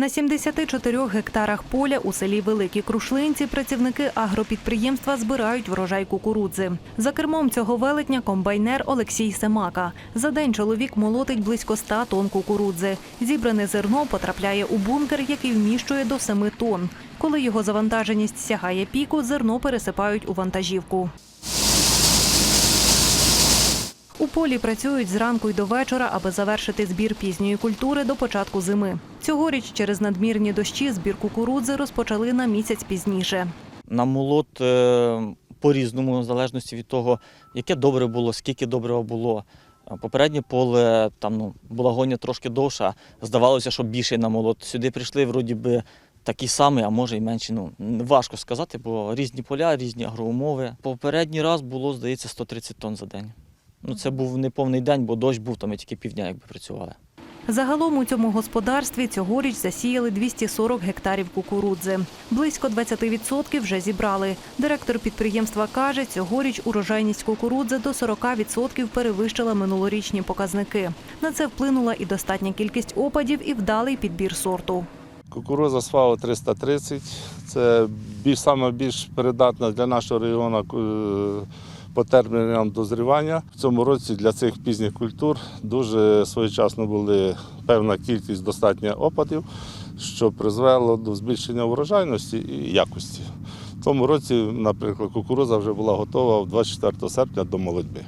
На 74 гектарах поля у селі Великі Крушлинці працівники агропідприємства збирають врожай кукурудзи. За кермом цього велетня комбайнер Олексій Семака. За день чоловік молотить близько 100 тонн кукурудзи. Зібране зерно потрапляє у бункер, який вміщує до 7 тонн. Коли його завантаженість сягає піку, зерно пересипають у вантажівку. У полі працюють зранку й до вечора, аби завершити збір пізньої культури до початку зими. Цьогоріч через надмірні дощі збір кукурудзи розпочали на місяць пізніше. На молот е, по-різному, в залежності від того, яке добре було, скільки добрива було. Попереднє поле там ну, була гоня трошки довша, здавалося, що більше на молот. Сюди прийшли вроді би такі самі, а може й менші. Ну, важко сказати, бо різні поля, різні агроумови. Попередній раз було, здається, 130 тонн за день. Ну, це був не повний день, бо дощ був, то ми тільки півдня якби працювали. Загалом у цьому господарстві цьогоріч засіяли 240 гектарів кукурудзи. Близько 20% вже зібрали. Директор підприємства каже, цьогоріч урожайність кукурудзи до 40% перевищила минулорічні показники. На це вплинула і достатня кількість опадів, і вдалий підбір сорту. Кукуруза СФАО 330 це більш саме більш передатна для нашого регіону е, по термінам дозрівання. В цьому році для цих пізніх культур дуже своєчасно була певна кількість достатньо опадів, що призвело до збільшення врожайності і якості. В цьому році, наприклад, кукуруза вже була готова 24 серпня до молодьби.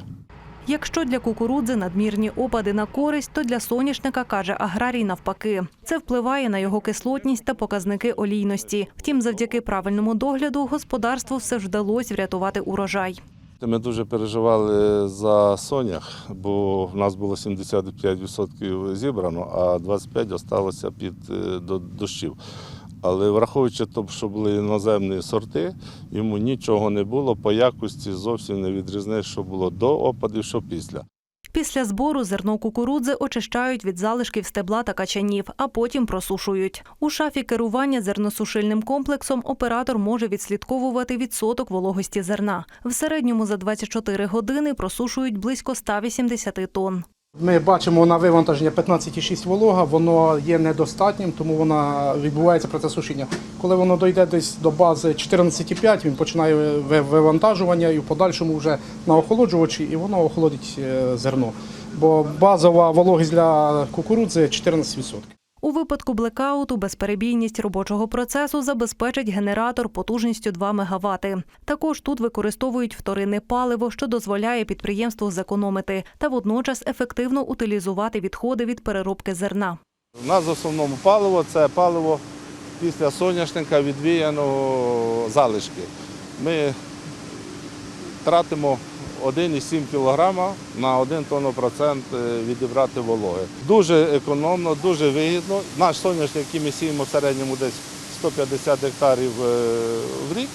Якщо для кукурудзи надмірні опади на користь, то для соняшника, каже аграрій, навпаки. Це впливає на його кислотність та показники олійності. Втім, завдяки правильному догляду господарству все ж вдалося врятувати урожай. Ми дуже переживали за сонях, бо в нас було 75% зібрано, а 25% залишилося під е, до дощів. Але враховуючи те, що були іноземні сорти, йому нічого не було по якості зовсім не відрізниш, що було до опадів, що після. Після збору зерно кукурудзи очищають від залишків стебла та качанів, а потім просушують. У шафі керування зерносушильним комплексом оператор може відслідковувати відсоток вологості зерна. В середньому за 24 години просушують близько 180 тонн. Ми бачимо на вивантаження 15,6 волога, воно є недостатнім, тому вона відбувається процес сушіння. Коли воно дойде десь до бази 14,5, він починає вивантажування і в подальшому вже на охолоджувачі, і воно охолодить е, зерно. Бо базова вологість для кукурудзи 14%. У випадку блекауту безперебійність робочого процесу забезпечить генератор потужністю 2 МВт. Також тут використовують вторинне паливо, що дозволяє підприємству зекономити та водночас ефективно утилізувати відходи від переробки зерна. У нас в основному паливо це паливо після соняшника відвіяного залишки. Ми тратимо 1,7 кг на 1 тонну процент е, відібрати вологи. Дуже економно, дуже вигідно. Наш соняшник, який ми сіємо в середньому десь 150 гектарів е, в рік,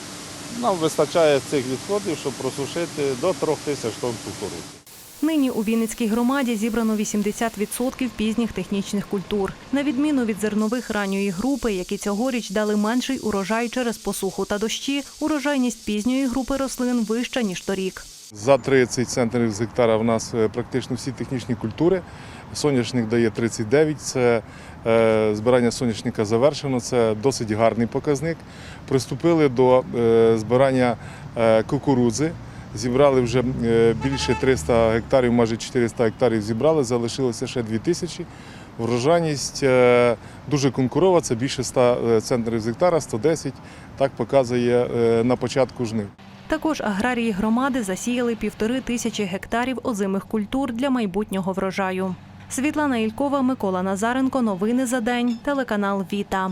нам вистачає цих відходів, щоб просушити до 3 тисяч тонн кукурудзи. Нині у Вінницькій громаді зібрано 80% пізніх технічних культур. На відміну від зернових ранньої групи, які цьогоріч дали менший урожай через посуху та дощі, урожайність пізньої групи рослин вища, ніж торік. За 30 центнерів з гектара в нас е, практично всі технічні культури. Соняшник дає 39, це е, збирання соняшника завершено, це досить гарний показник. Приступили до е, збирання кукурудзи. Зібрали вже більше 300 гектарів, майже 400 гектарів зібрали, залишилося ще 2000. Врожайність е, дуже конкурова, це більше 100 центнерів з гектара, 110, так показує на початку жнив. Також аграрії громади засіяли півтори тисячі гектарів озимих культур для майбутнього врожаю. Світлана Ількова, Микола Назаренко. Новини за день. Телеканал Віта.